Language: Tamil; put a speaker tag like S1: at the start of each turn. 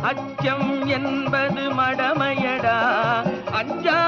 S1: அச்சம் என்பது மடமையடா. அஞ்சா